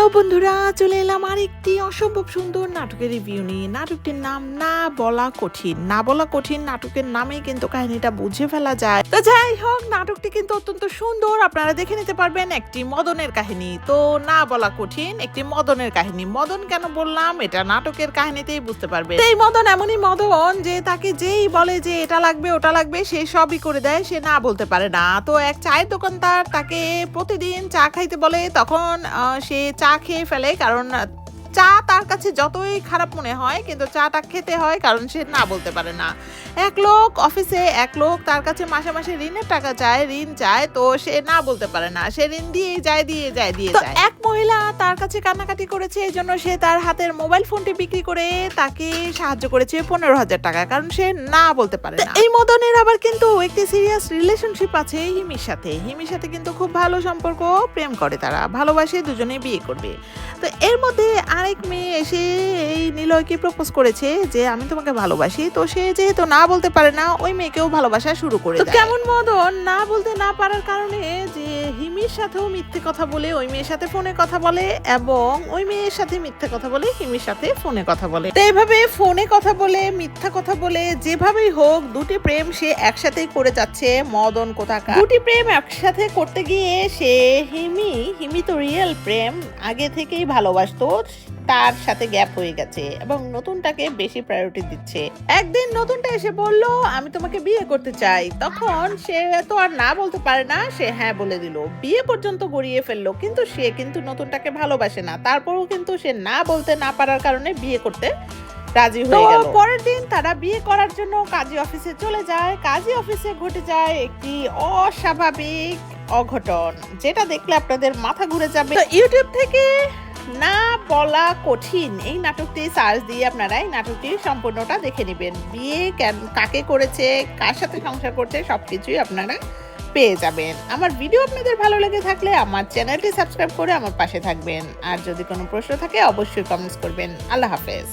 Hello বন্ধুরা, চলে এলাম আরেকটি অসম্ভব সুন্দর নাটকের রিভিউ নিয়ে। নাটকটির নাম না বলা কঠিন। না বলা কঠিন নাটকের নামে কিন্তু কাহিনীটা বুঝে ফেলা যায়। তো যাই হোক, নাটকটি কিন্তু অত্যন্ত সুন্দর। আপনারা দেখে নিতে পারবেন একটি মদনের কাহিনী। তো না বলা কঠিন, একটি মদনের কাহিনী। মদন কেন বললাম? এটা নাটকের কাহিনীতেই বুঝতে পারবে এই মদন এমনই মদন যে তাকে যেই বলে যে এটা লাগবে, ওটা লাগবে, সে সবই করে দেয়, সে না বলতে পারে না। তো এক চায়ের দোকানদার তাকে প্রতিদিন চা খাইতে বলে, তখন সে চা খেয়ে ফেলে কারণ চা তার কাছে যতই খারাপ মনে হয় কিন্তু চাটা খেতে হয় কারণ সে না বলতে পারে না। এক লোক অফিসে এক লোক তার কাছে মাসে মাসে ঋণের টাকা চায় ঋণ চায় তো সে না বলতে পারে না। সে ঋণ দিয়ে যায় দিয়ে যায় দিয়ে যায়। এক মহিলা তার কাছে কান্নাকাটি করেছে এই জন্য সে তার হাতের মোবাইল ফোনটি বিক্রি করে তাকে সাহায্য করেছে পনেরো হাজার টাকা কারণ সে না বলতে পারে না। এই মদনের আবার কিন্তু একটি সিরিয়াস রিলেশনশিপ আছে হিমির সাথে। হিমির সাথে কিন্তু খুব ভালো সম্পর্ক প্রেম করে তারা ভালোবাসে দুজনে বিয়ে করবে। তো এর মধ্যে আরেক মেয়ে এসে এই নিলয়কে প্রপোজ করেছে যে আমি তোমাকে ভালোবাসি। তো সে যেহেতু না বলতে পারে না ওই মেয়েকেও ভালোবাসা শুরু করে তো কেমন মদন? না বলতে না পারার কারণে যে হিমির সাথেও মিথ্যে কথা বলে ওই মেয়ের সাথে ফোনে কথা বলে এবং ওই মেয়ের সাথে মিথ্যে কথা বলে হিমির সাথে ফোনে কথা বলে। তো এভাবে ফোনে কথা বলে মিথ্যা কথা বলে যেভাবেই হোক দুটি প্রেম সে একসাথেই করে যাচ্ছে। মদন কোথাকার? দুটি প্রেম একসাথে করতে গিয়ে সে হিমি হিমি তো রিয়েল প্রেম। আগে থেকেই ভালোবাসতো তার সাথে গ্যাপ হয়ে গেছে এবং নতুনটাকে বেশি প্রায়োরিটি দিচ্ছে। একদিন নতুনটা এসে বলল আমি তোমাকে বিয়ে করতে চাই। তখন সে তো আর না বলতে পারে না সে হ্যাঁ বলে দিল। বিয়ে পর্যন্ত গড়িয়ে ফেলল কিন্তু সে কিন্তু নতুনটাকে ভালোবাসে না। তারপরেও কিন্তু সে না বলতে না পারার কারণে বিয়ে করতে রাজি হয়ে গেল। পরের দিন তারা বিয়ে করার জন্য কাজী অফিসে চলে যায়। কাজী অফিসে ঘটে যায় একটি অস্বাভাবিক অঘটন যেটা দেখলে আপনাদের মাথা ঘুরে যাবে। তো ইউটিউব থেকে না বলা কঠিন। এই নাটকটি সার্চ দিয়ে আপনারা এই নাটকটির সম্পূর্ণটা দেখে নেবেন। বিয়ে কেন কাকে করেছে কার সাথে সংসার করছে সব কিছুই আপনারা পেয়ে যাবেন। আমার ভিডিও আপনাদের ভালো লেগে থাকলে আমার চ্যানেলটি সাবস্ক্রাইব করে আমার পাশে থাকবেন। আর যদি কোনো প্রশ্ন থাকে অবশ্যই কমেন্টস করবেন। আল্লাহ হাফেজ।